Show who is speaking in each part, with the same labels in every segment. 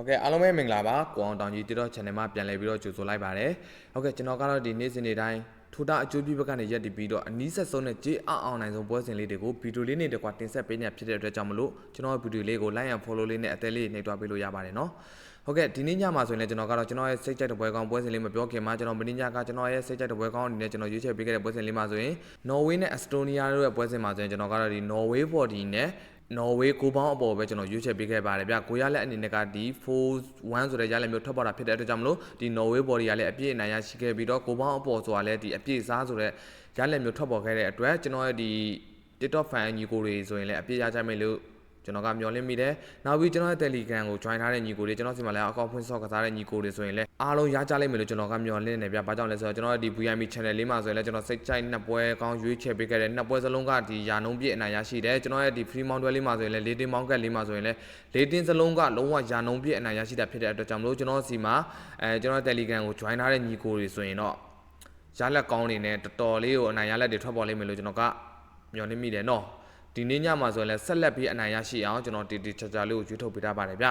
Speaker 1: ဟုတ်ကဲ့အားလုံးပဲမင်္ဂလာပါကိုအောင်တောင်ကြီး TikTok channel မှာပြန်လည်ပြီးတော့ကြိုဆိုလိုက်ပါတယ်ဟုတ်ကဲ့ကျွန်တော်ကတော့ဒီနေ့စဉ်နေ့တိုင်းထူတာအကျိုးပြုဘက်ကနေရက်တည်ပြီးတော့အနည်းဆက်ဆုံးနဲ့ကြေးအောင်အောင်နိုင်ဆုံးပွဲစဉ်လေးတွေကိုဗီဒီယိုလေးနဲ့တကွာတင်ဆက်ပေးနေဖြစ်တဲ့အတွက်ကြောင့်မလို့ကျွန်တော်ဗီဒီယိုလေးကို like and follow လေးနဲ့အသေးလေးနှိပ်တွားပေးလို့ရပါတယ်နော်ဟုတ်ကဲ့ဒီနေ့ညမှာဆိုရင်လည်းကျွန်တော်ကတော့ကျွန်တော်ရဲ့စိတ်ကြိုက်တဲ့ပွဲကောင်းပွဲစဉ်လေးမပြောခင်မှာကျွန်တော်မင်းညကကျွန်တော်ရဲ့စိတ်ကြိုက်တဲ့ပွဲကောင်းအနေနဲ့ကျွန်တော်ရွေးချယ်ပေးခဲ့တဲ့ပွဲစဉ်လေးမှာဆိုရင်နော်ဝေးနဲ့အက်စတိုးနီးယားတို့ရဲ့ပွဲစဉ်မှာဆိုရင်ကျွန်တော်ကတော့ဒီနော်ဝေး body နဲ့ နော်ဝေးကိုပေါင်းအပေါ်ပဲကျွန်တော်ရွေးချယ်ပေးခဲ့ပါတယ်ဗျကိုရလက်အနေနဲ့ကဒီ4-1ဆိုတဲ့ရလက်မျိုးထွက်ပေါ်တာဖြစ်တဲ့အတွက်ကြောင့်မလို့ဒီနော်ဝေး body ကလည်းအပြည့်အနိုင်ရရှိခဲ့ပြီးတော့ကိုပေါင်းအပေါ်ဆိုတာလည်းဒီအပြည့်စားဆိုတဲ့ရလက်မျိုးထွက်ပေါ်ခဲ့တဲ့အတွက်ကျွန်တော်ရဲ့ဒီ TikTok fan ညီကိုတွေဆိုရင်လည်းအပြည့်ရကြမယ်လို့ ကျွန်တော်ကမျှော်လင့်မိတယ်။နောက်ပြီးကျွန်တော်ရဲ့ Telegram ကို join ထားတဲ့ညီကိုတွေကျွန်တော်စီမှာလည်းအကောင့်ဖွင့်ဆော့ကစားတဲ့ညီကိုတွေဆိုရင်လည်းအားလုံးရကြလိမ့်မယ်လို့ကျွန်တော်ကမျှော်လင့်နေဗျ။ဘာကြောင့်လဲဆိုတော့ကျွန်တော်ရဲ့ဒီ VIP channel လေးမှာဆိုရင်လည်းကျွန်တော်စိတ်ကြိုက်နှစ်ပွဲကောင်းရွေးချယ်ပေးခဲ့တဲ့နှစ်ပွဲစလုံးကဒီယာနှုံးပြည့်အနိုင်ရရှိတယ်။ကျွန်တော်ရဲ့ဒီ free mount တွဲလေးမှာဆိုရင်လည်း leading mount ကလေးမှာဆိုရင်လည်း leading စလုံးကလုံးဝယာနှုံးပြည့်အနိုင်ရရှိတာဖြစ်တဲ့အတွက်ကြောင့်မလို့ကျွန်တော်စီမှာအဲကျွန်တော် Telegram ကို join ထားတဲ့ညီကိုတွေဆိုရင်တော့ရလက်ကောင်းနေနဲ့တော်တော်လေးကိုအနိုင်ရလက်တွေထွက်ပေါ်လိမ့်မယ်လို့ကျွန်တော်ကမျှော်လင့်မိတယ်နော်။ ဒီနေ့ညမှာဆိုရင်လည်းဆက်လက်ပြီးအနိုင်ရရှိအောင်ကျွန်တော်တီတီချာချာလေးကိုရွေးထုတ်ပေးထားပါတယ်ဗျ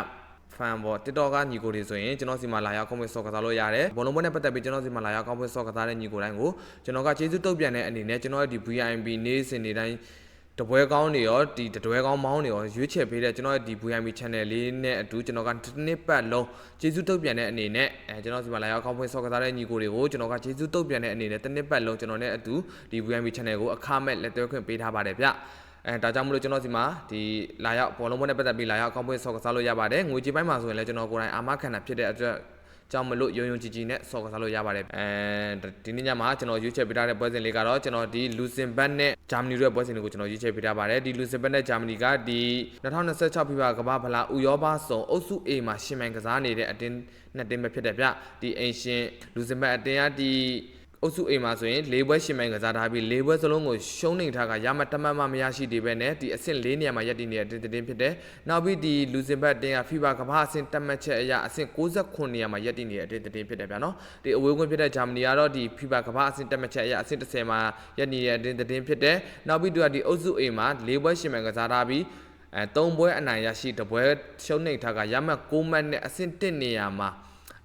Speaker 1: ဖန်ပေါ် TikTok ကညီကိုတွေဆိုရင်ကျွန်တော်စီမှာလာရောက် comment ဆော့ကစားလို့ရတယ်ဘောလုံးပွဲနဲ့ပတ်သက်ပြီးကျွန်တော်စီမှာလာရောက် comment ဆော့ကစားတဲ့ညီကိုတိုင်းကိုကျွန်တော်ကကျေးဇူးတုတ်ပြန်တဲ့အနေနဲ့ကျွန်တော်ရဲ့ဒီ VIP နေ့စဉ်နေ့တိုင်းတပွဲကောင်းတွေရောဒီတပွဲကောင်းမောင်းတွေရောရွေးချယ်ပေးတဲ့ကျွန်တော်ရဲ့ဒီ VIP channel လေးနဲ့အတူကျွန်တော်ကတစ်နှစ်ပတ်လုံးကျေးဇူးတုတ်ပြန်တဲ့အနေနဲ့အဲကျွန်တော်စီမှာလာရောက်ကောင်းဖွင့်ဆော့ကစားတဲ့ညီကိုတွေကိုကျွန်တော်ကကျေးဇူးတုတ်ပြန်တဲ့အနေနဲ့တစ်နှစ်ပတ်လုံးကျွန်တော်နဲ့အတူဒီ VIP channel ကိုအခမဲ့လက်တွဲခွင့်ပေးထားပါတယ်ဗျ အဲဒါကြောင့်မလို့ကျွန်တော်စီမှာဒီလာရောက်ဘောလုံးပွဲနဲ့ပတ်သက်ပြီးလာရောက်အကောင့်ပွင့်ဆော့ကစားလို့ရပါတယ်ငွေကြေးပိုင်းမှာဆိုရင်လည်းကျွန်တော်ကိုယ်တိုင်အာမခံတာဖြစ်တဲ့အတွက်ကြောင့်မလို့ယုံယုံကြည်ကြည်နဲ့ဆော့ကစားလို့ရပါတယ်အဲဒီနေ့ညမှာကျွန်တော်ရွေးချယ်ပေးထားတဲ့ပွဲစဉ်လေးကတော့ကျွန်တော်ဒီလူစင်ဘတ်နဲ့ဂျာမနီတို့ရဲ့ပွဲစဉ်တွေကိုကျွန်တော်ရွေးချယ်ပေးထားပါတယ်ဒီလူစင်ဘတ်နဲ့ဂျာမနီကဒီ2026 FIFA ကမ္ဘာဖလားဥရောပဆုံအုပ်စု A မှာရှင်မိုင်ကစားနေတဲ့အတင်းနှစ်တင်းပဲဖြစ်တယ်ဗျဒီအင်ရှင်လူစင်ဘတ်အတင်းကဒီ အုပ်စုအိမ်မှာဆိုရင်၄ဘွဲရှင်မိုင်ကစားထားပြီး၄ဘွဲစလုံးကိုရှုံးနေထားကရမတမတ်မမရရှိသေးပဲနဲ့ဒီအဆင့်၄နေရာမှာရပ်တည်နေတဲ့တင်းတင်းဖြစ်တယ်။နောက်ပြီးဒီလူစင်ဘတ်တင်းက FIFA ကမ္ဘာအဆင့်တက်မှတ်ချက်အရအဆင့်69နေရာမှာရပ်တည်နေတဲ့တင်းတင်းဖြစ်တယ်ဗျာနော်။ဒီအဝေးကွင်းဖြစ်တဲ့ဂျာမနီကတော့ဒီ FIFA ကမ္ဘာအဆင့်တက်မှတ်ချက်အရအဆင့်30မှာရပ်နေတဲ့တင်းတင်းဖြစ်တယ်။နောက်ပြီးသူကဒီအုပ်စုအိမ်မှာ၄ဘွဲရှင်မိုင်ကစားထားပြီးအဲ၃ပွဲအနိုင်ရရှိတပွဲရှုံးနေထားကရမတ်6မှတ်နဲ့အဆင့်1နေရာမှာ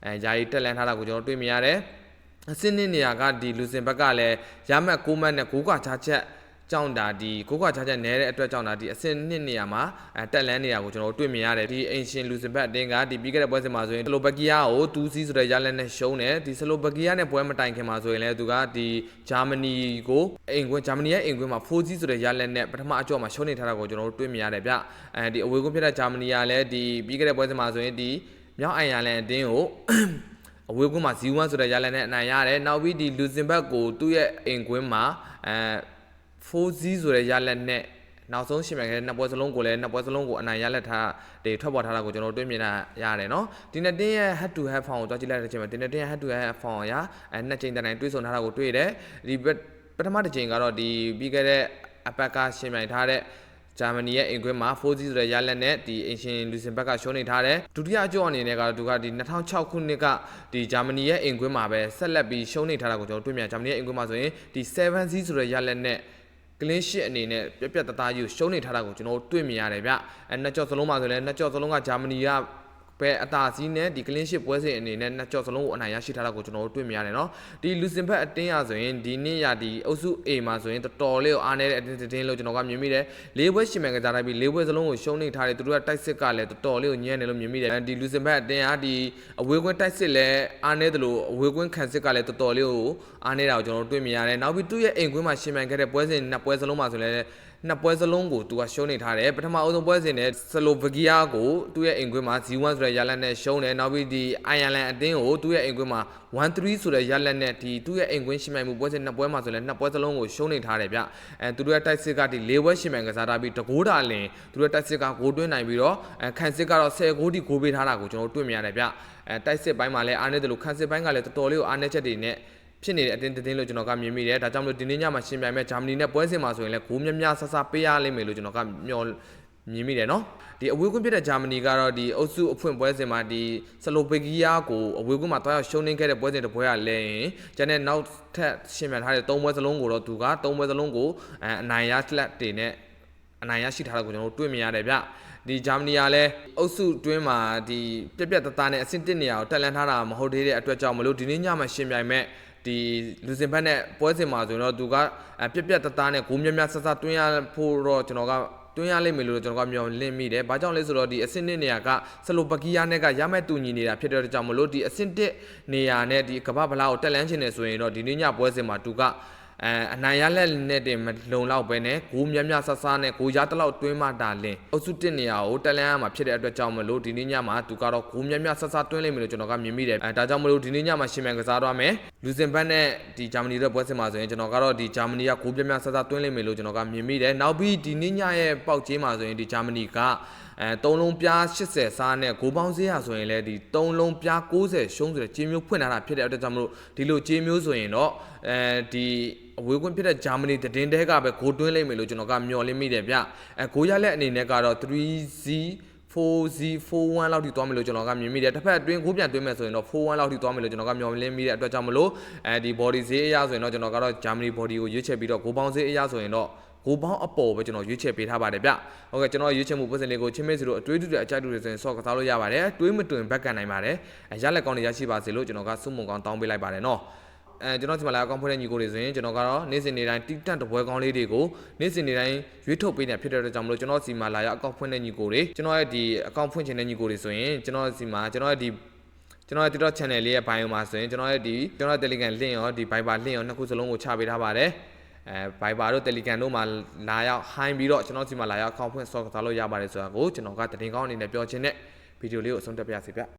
Speaker 1: အဲယာယီတက်လန်းထားတာကိုကျွန်တော်တွေ့မြင်ရတယ်။ အစင်းနေနေရာကဒီလူစင်ဘက်ကလည်းရမတ်6မှတ်နဲ့6ကွာချချက်ကြောင့်ဒါဒီကိုကွာချချက်နဲတဲ့အတွက်ကြောင့်ဒါဒီအဆင့်နှစ်နေရာမှာအဲတက်လန်းနေရာကိုကျွန်တော်တွေ့မြင်ရတယ်ဒီအင်ရှင်လူစင်ဘက်အတင်းကဒီပြီးခဲ့တဲ့ပွဲစဉ်မှာဆိုရင်စလိုဘကီယာကို2စီးဆိုတဲ့ရလက်နဲ့ရှုံးတယ်ဒီစလိုဘကီယာနဲ့ပွဲမတိုင်ခင်မှာဆိုရင်လည်းသူကဒီဂျာမနီကိုအိမ်ကွင်းဂျာမနီရဲ့အိမ်ကွင်းမှာ4စီးဆိုတဲ့ရလက်နဲ့ပထမအကြော့မှာရှုံးနေထားတာကိုကျွန်တော်တို့တွေ့မြင်ရတယ်ဗျအဲဒီအဝေးကွင်းဖြစ်တဲ့ဂျာမနီကလည်းဒီပြီးခဲ့တဲ့ပွဲစဉ်မှာဆိုရင်ဒီမြောက်အိုင်ယာလန်အတင်းကို အဝေးကွင်းမှာ0-1ဆိုတဲ့ရလန်နဲ့အနိုင်ရတယ်နောက်ပြီးဒီလူဇင်ဘတ်ကိုသူ့ရဲ့အိမ်ကွင်းမှာအဲ4-0ဆိုတဲ့ရလန်နဲ့နောက်ဆုံးရှင်မြန်ခဲ့တဲ့နှစ်ပွဲစလုံးကိုလည်းနှစ်ပွဲစလုံးကိုအနိုင်ရလက်ထားတွေထွက်ပေါ်ထားတာကိုကျွန်တော်တွေ့မြင်တာရတယ်နော်ဒီနှစ်တင်းရဲ့ head to head form ကိုတွားကြည့်လိုက်တဲ့အချိန်မှာဒီနှစ်တင်းရဲ့ head to head form ရအဲနှစ်ချိန်တိုင်တွေ့ဆုံထားတာကိုတွေ့တယ်ဒီပထမတစ်ချိန်ကတော့ဒီပြီးခဲ့တဲ့အပတ်ကရှင်မြိုင်ထားတဲ့ ဂျာမနီရဲ့အင်ကွင်းမှာ4-0ဆိုတဲ့ရလက်နဲ့ဒီအင်ရှင်လူစင်ဘက်ကရှုံးနေထားတယ်ဒုတိယအကြောအနေနဲ့ကတော့သူကဒီ2006ခုနှစ်ကဒီဂျာမနီရဲ့အင်ကွင်းမှာပဲဆက်လက်ပြီးရှုံးနေထားတာကိုကျွန်တော်တွေ့မြင်ဂျာမနီရဲ့အင်ကွင်းမှာဆိုရင်ဒီ7-0ဆိုတဲ့ရလက်နဲ့ကလင်းရှစ်အနေနဲ့ပြက်ပြက်တသားယူရှုံးနေထားတာကိုကျွန်တော်တွေ့မြင်ရတယ်ဗျအဲနှစ်ကြော့စလုံးမှာဆိုလည်းနှစ်ကြော့စလုံးကဂျာမနီက ပဲအတာစီးနဲ့ဒီကလင်းရှစ်ပွဲစဉ်အနေနဲ့နှစ်ကြော့စလုံးကိုအနိုင်ရရှိထားတာကိုကျွန်တော်တို့တွေ့မြင်ရတယ်နော်ဒီလူစင်ဘက်အတင်းရဆိုရင်ဒီနေ့ရဒီအုပ်စု A မှာဆိုရင်တော်တော်လေးကိုအားနေတဲ့အတင်းတင်းလို့ကျွန်တော်ကမြင်မိတယ်လေးပွဲရှင်မှန်ကစားလိုက်ပြီးလေးပွဲစလုံးကိုရှုံးနေထားတယ်သူတို့ကတိုက်စစ်ကလည်းတော်တော်လေးကိုညံ့တယ်လို့မြင်မိတယ်ဒီလူစင်ဘက်အတင်းရဒီအဝေးကွင်းတိုက်စစ်လည်းအားနေတယ်လို့အဝေးကွင်းခံစစ်ကလည်းတော်တော်လေးကိုအားနေတာကိုကျွန်တော်တို့တွေ့မြင်ရတယ်နောက်ပြီးသူ့ရဲ့အိမ်ကွင်းမှာရှင်မှန်ခဲ့တဲ့ပွဲစဉ်နှစ်ပွဲစလုံးမှာဆိုလည်း နှစ်ပွဲစလုံးကိုသူကရှုံးနေထားတယ်ပထမအဆုံးပွဲစဉ်နဲ့ဆလိုဗကီယာကိုသူ့ရဲ့အိမ်ကွင်းမှာ0-1ဆိုတဲ့ရလတ်နဲ့ရှုံးတယ်နောက်ပြီးဒီအိုင်ယာလန်အတင်းကိုသူ့ရဲ့အိမ်ကွင်းမှာ1-3ဆိုတဲ့ရလတ်နဲ့ဒီသူ့ရဲ့အိမ်ကွင်းရှင်မြိုင်မှုပွဲစဉ်နှစ်ပွဲမှာဆိုလည်းနှစ်ပွဲစလုံးကိုရှုံးနေထားတယ်ဗျအဲသူတို့ရဲ့တိုက်စစ်ကဒီ၄ပွဲရှင်မြိုင်ကစားထားပြီးတကိုးတာလင်သူတို့ရဲ့တိုက်စစ်ကဂိုးသွင်းနိုင်ပြီးတော့အဲခန့်စစ်ကတော့10ဂိုးထိဂိုးပေးထားတာကိုကျွန်တော်တို့တွေ့မြင်ရတယ်ဗျအဲတိုက်စစ်ပိုင်းမှာလည်းအားနေတယ်လို့ခန့်စစ်ပိုင်းကလည်းတော်တော်လေးကိုအားနေချက်တွေနဲ့ ဖြစ်နေတဲ့အတင်းတင်းလို့ကျွန်တော်ကမြင်မိတယ်ဒါကြောင့်မလို့ဒီနေ့ညမှာရှင်ပြိုင်မဲ့ဂျာမနီနဲ့ပွဲစဉ်မှာဆိုရင်လည်းဂိုးများများဆဆပေးရလိမ့်မယ်လို့ကျွန်တော်ကမျှော်မြင်မိတယ်နော်ဒီအဝေးကွင်းဖြစ်တဲ့ဂျာမနီကတော့ဒီအုပ်စုအဖွင့်ပွဲစဉ်မှာဒီဆလိုပီကီယာကိုအဝေးကွင်းမှာတွားရောက်ရှုံးနေခဲ့တဲ့ပွဲစဉ်တစ်ပွဲကလည်းရင်ကျန်တဲ့နောက်ထပ်ရှင်ပြထားတဲ့၃ပွဲစလုံးကိုတော့သူက၃ပွဲစလုံးကိုအနိုင်ရလက်တွေနဲ့အနိုင်ရရှိထားတာကိုကျွန်တော်တို့တွေ့မြင်ရတယ်ဗျ ဒီဂျာမနီကလည်းအုပ်စုတွင်းမှာဒီပြက်ပြက်တသားနဲ့အဆင့်တစ်နေရာကိုတက်လန်းထားတာမဟုတ်သေးတဲ့အတွက်ကြောင့်မလို့ဒီနေ့ညမှာရှင်ပြိုင်မဲ့ဒီလူစင်ဘက်နဲ့ပွဲစဉ်မှာဆိုရင်တော့သူကအဲပြက်ပြက်တသားနဲ့ဂိုးများများဆဆတွင်းရဖို့တော့ကျွန်တော်ကတွင်းရလိမ့်မယ်လို့ကျွန်တော်ကမျှော်လင့်မိတယ်။ဘာကြောင့်လဲဆိုတော့ဒီအဆင့်1နေရာကဆလိုပကီယာနဲ့ကရမဲ့တူညီနေတာဖြစ်တဲ့အတွက်ကြောင့်မလို့ဒီအဆင့်1နေရာနဲ့ဒီကမ္ဘာဗလာကိုတက်လန်းချင်တယ်ဆိုရင်တော့ဒီနေ့ညပွဲစဉ်မှာသူက အဲအနိုင်ရလက်နဲ့တင်မလုံလောက်ပဲနဲ့ဂိုးမြတ်မြတ်ဆဆနဲ့ဂိုးရတစ်လောက်တွင်းမှတာလင်းအုပ်စု1နေရာကိုတက်လန်းရမှာဖြစ်တဲ့အတွက်ကြောင့်မလို့ဒီနေ့ညမှာသူကတော့ဂိုးမြတ်မြတ်ဆဆတွင်းလိမ့်မယ်လို့ကျွန်တော်ကမြင်မိတယ်အဲဒါကြောင့်မလို့ဒီနေ့ညမှာရှင်မြန်ကစားတော့မယ်လူစင်ဘတ်နဲ့ဒီဂျာမနီရဲ့ပွဲစဉ်မှာဆိုရင်ကျွန်တော်ကတော့ဒီဂျာမနီကဂိုးမြတ်မြတ်ဆဆတွင်းလိမ့်မယ်လို့ကျွန်တော်ကမြင်မိတယ်နောက်ပြီးဒီနေ့ညရဲ့ပေါက်ကြေးမှာဆိုရင်ဒီဂျာမနီကအဲ3လုံးပြား80စားနဲ့ဂိုးပေါင်းဈေးရဆိုရင်လည်းဒီ3လုံးပြား90ရှုံးဆိုတဲ့ကြေးမျိုးဖွင့်ထားတာဖြစ်တဲ့အတွက်ကြောင့်မလို့ဒီလိုကြေးမျိုးဆိုရင်တော့အဲဒီအဝေးကွင်းဖြစ်တဲ့ဂျာမနီတည်င်းတဲကပဲဂိုးတွင်းလိုက်မယ်လို့ကျွန်တော်ကမျှော်လင့်မိတယ်ဗျအဲဂိုးရလက်အနေနဲ့ကတော့ 3Z 4Z 41လောက်ထိသွားမယ်လို့ကျွန်တော်ကမြင်မိတယ်တစ်ဖက်အတွင်းဂိုးပြန်တွင်းမယ်ဆိုရင်တော့41လောက်ထိသွားမယ်လို့ကျွန်တော်ကမျှော်လင့်မိတဲ့အတွက်ကြောင့်မလို့အဲဒီ body ဈေးအရဆိုရင်တော့ကျွန်တော်ကတော့ Germany body ကိုရွေးချယ်ပြီးတော့ဂိုးပေါင်းဈေးအရဆိုရင်တော့ကိုပေါင်းအပေါ်ပဲကျွန်တော်ရွေးချယ်ပေးထားပါတယ်ဗျ။ဟုတ်ကဲ့ကျွန်တော်ရွေးချယ်မှုပတ်စံလေးကိုချင်းမေ့စီလို့အတွေးတူတဲ့အကြိုက်တူတွေဆိုရင်ဆော့ကစားလို့ရပါတယ်။တွေးမတွင်ဘက်ကန်နိုင်ပါတယ်။အရလက်ကောင်းတွေရရှိပါစေလို့ကျွန်တော်ကစုမုံကောင်းတောင်းပေးလိုက်ပါတယ်နော်။ အဲကျွန်တော်ဒီမှာလာအကောင့်ဖွင့်တဲ့ညီကိုတွေဆိုရင်ကျွန်တော်ကတော့နေ့စဉ်နေ့တိုင်းတိတန့်တပွဲကောင်းလေးတွေကိုနေ့စဉ်နေ့တိုင်းရွေးထုတ်ပေးနေဖြစ်တဲ့အတွက်ကြောင့်မလို့ကျွန်တော်စီမှာလာရအကောင့်ဖွင့်တဲ့ညီကိုတွေကျွန်တော်ရဲ့ဒီအကောင့်ဖွင့်ချင်တဲ့ညီကိုတွေဆိုရင်ကျွန်တော်စီမှာကျွန်တော်ရဲ့ဒီကျွန်တော်ရဲ့ TikTok channel လေးရဲ့ bio မှာဆိုရင်ကျွန်တော်ရဲ့ဒီကျွန်တော်ရဲ့ Telegram link ရောဒီ Viber link ရောနှစ်ခုစလုံးကိုချပေးထားပါတယ်အဲ Viber တို့ Telegram တို့မှာလာရောက် high ပြီးတော့ကျွန်တော်စီမှာလာရောက် account ဖွင့်ဆော့ကစားလို့ရပါတယ်ဆိုတာကိုကျွန်တော်ကတင်ကောင်းအနေနဲ့ပြောချင်တဲ့ဗီဒီယိုလေးကိုအဆုံးသတ်ပြရစီဗျ